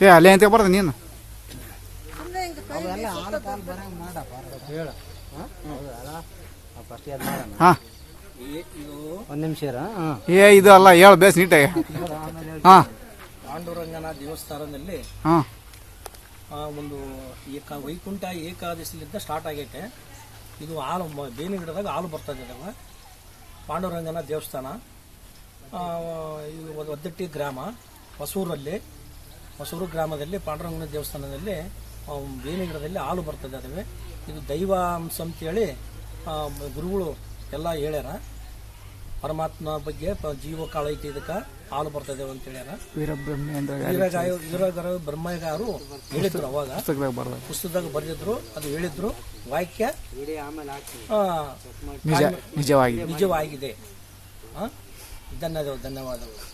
ಏ ಅಲ್ಲೇ ಅಂತ ಬರ್ದ ನೀನು. ಹಾಂ? ಒಂದು ನಿಮಿಷ ಏ ಇದು ಅಲ್ಲ ಹೇಳು ಬೇಸ್ ನೀಟಾಗಿ. ಹಾಂ. ಪಾಂಡುರಂಗನ ದೇವಸ್ಥಾನದಲ್ಲಿ ಹಾಂ. ಆ, ಒಂದು ಏಕ ವೈಕುಂಠ ಏಕಾದಶಿಲಿಂದ ಸ್ಟಾರ್ಟ್ ಆಗೈತೆ. ಇದು ಹಾಲು ಬೇವಿನ ಗಿಡದಾಗ ಹಾಲು ಬರ್ತಾ ಇದಾವ ಪಾಂಡುರಂಗನ ದೇವಸ್ಥಾನ. ಆ, ಇದು ಒಂದು ಒದ್ದಟ್ಟಿ ಗ್ರಾಮ ಹೊಸೂರಲ್ಲಿ. ಹೊಸೂರು ಗ್ರಾಮದಲ್ಲಿ ಪಾಂಡುರಂಗನ ದೇವಸ್ಥಾನದಲ್ಲಿ ಬೇವಿನ ಗಿಡದಲ್ಲಿ ಹಾಲು ಬರ್ತದೆ ಅದಾವೆ ಇದು ದೈವಾಂಶ ಅಂತೇಳಿ ಗುರುಗಳು ಎಲ್ಲ ಹೇಳ್ಯಾರ. ಪರಮಾತ್ಮ ಬಗ್ಗೆ ಜೀವ ಕಾಳ ಐತಿ ಇದಕ್ಕೆ ಹಾಲು ಬರ್ತದೆ ಅಂತ ಹೇಳ್ಯಾರ. ವೀರಗಾಯ ವೀರಗರ ಬ್ರಹ್ಮಗಾರು ಹೇಳಿದ್ರು ಅವಾಗ. ಪುಸ್ತಕದಾಗ ಬರ್ದ ಬರೆದಿದ್ರು ಅದು ಹೇಳಿದ್ರು. ವಾಕ್ಯ ನಿಜವಾಗಿದೆ? ಧನ್ಯವಾದ ಧನ್ಯವಾದಗಳು.